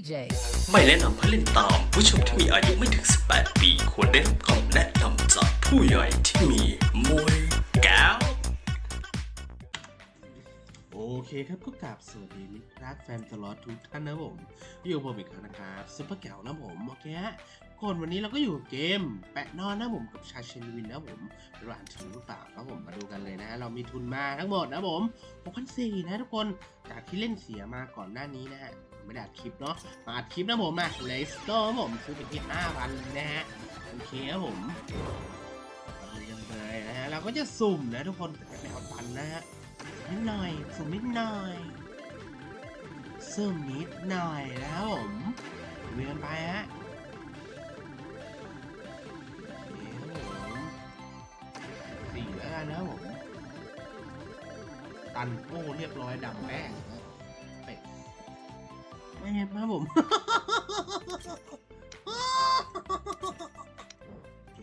DJ. ไม่แนะนำให้เล่นตามผู้ชมที่มีอายุไม่ถึง 18 ปี ควรได้รับคำแนะนำจากผู้ใหญ่ที่มีมวยแก้วโอเคครับก็กราบสวัสดีมิตรรักแฟนตลอดทุกท่านนะผมอยู่กับผมอีกครั้งนะครับซุปเปอร์แก้วนะผมโอเคฮะ ก่อนวันนี้เราก็อยู่กับเกมแปะนอนนะผมกับชาเชนวินนะผมเป็นร้านทุนหรือเปล่าครับผมมาดูกันเลยนะ เรามีทุนมาทั้งหมดนะผม6,400นะทุกคนจากที่เล่นเสียมาก่อนหน้านี้นะฮะไม่ได้อัดคลิปเนาะมาอัดคลิปนะผมมา Let's go ครับผมซื้อไปที่5,000นะฮะโอเคครับผมมาดูกันเลยนะฮะเราก็จะสุ่มนะทุกคนแต่ไม่เอาตันนะฮะนิดหน่อยสุ่มนิดหน่อยสุ่มนิดหน่อยนะครับผมเวียนไปฮะ ตัน โอ้เรียบร้อยดำแป้งนะเป็ดไม่เห็นครับผม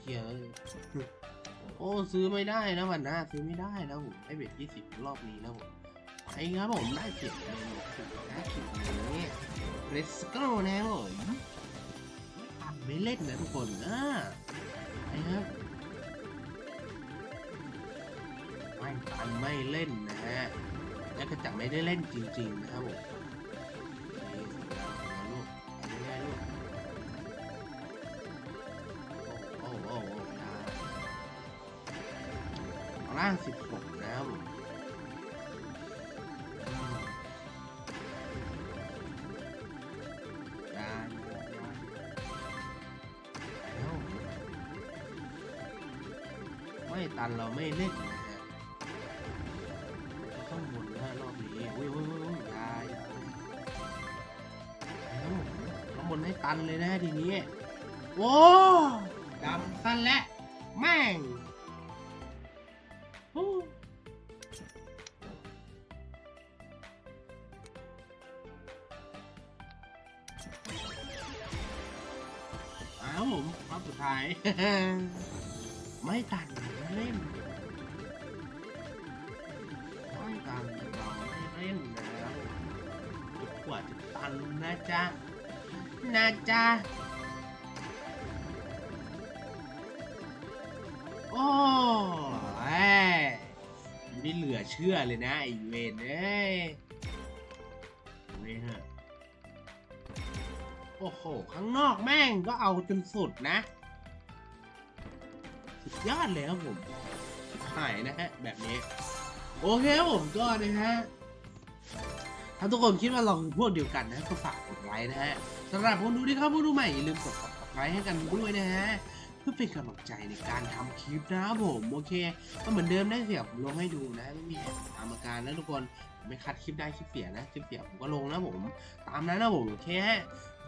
เฮียเอ้ยโอ้ซื้อไม่ได้นะวันหน้าซื้อไม่ได้นะผมไอเบ็ดยี่สิบรอบนี้นะผมไปครับผมได้เจ็ดเลยถูกนะถูกนี้เรสโก้นะครับผมตัดไม่เล่นนะทุกคนอ่าไปครับ ไม่ตันไม่เล่นนะฮะแล้วก็จะไม่ได้เล่นจริง ๆ นะครับผมลูกไปเรื่อยๆลูกโอ้โอ้โอ้ได้ล่างสิบหกนะครับผมได้ได้ได้แล้วไม่ตันเราไม่เล่นนะ ข้างบนนะรอบนี้อุ้ยอุ้ยอุ้ยอุ้ยได้ได้แล้วข้างบนให้ตันเลยนะทีนี้โว้ดำสั้นและแม่งอ้าวผมรอบสุดท้าย ไม่ตันเล่น ว่าจะตันนะจ๊ะนะจ๊ะโอ้ยไม่เหลือเชื่อเลยนะไอเวนเอ้ยนี่ฮะโอ้โห ข้างนอกแม่งก็เอาจนสุดนะ สุดยอดเลยครับผมหายนะฮะ แบบนี้ โอเคครับผมก็นะฮะ ถ้าทุกคนคิดว่าเราคือพวกเดียวกันนะก็ฝากกดไลค์นะฮะสำหรับคนดูที่เข้ามาดูใหม่อย่าลืมกด subscribe ให้กันด้วยนะฮะเพื่อเป็นกำลังใจในการทำคลิปนะครับผมโอเคก็เหมือนเดิมได้เสียผมลงให้ดูนะไม่มีแอบตามอาการนะทุกคนไม่คัดคลิปได้คลิปเสียนะคลิปเสียผมก็ลงนะผมตามนั้นนะผมโอเคฮะ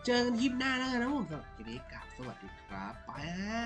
เจอกันคลิปหน้าแล้วกันนะผมสำหรับคลิปนี้กราบสวัสดีครับไปฮะ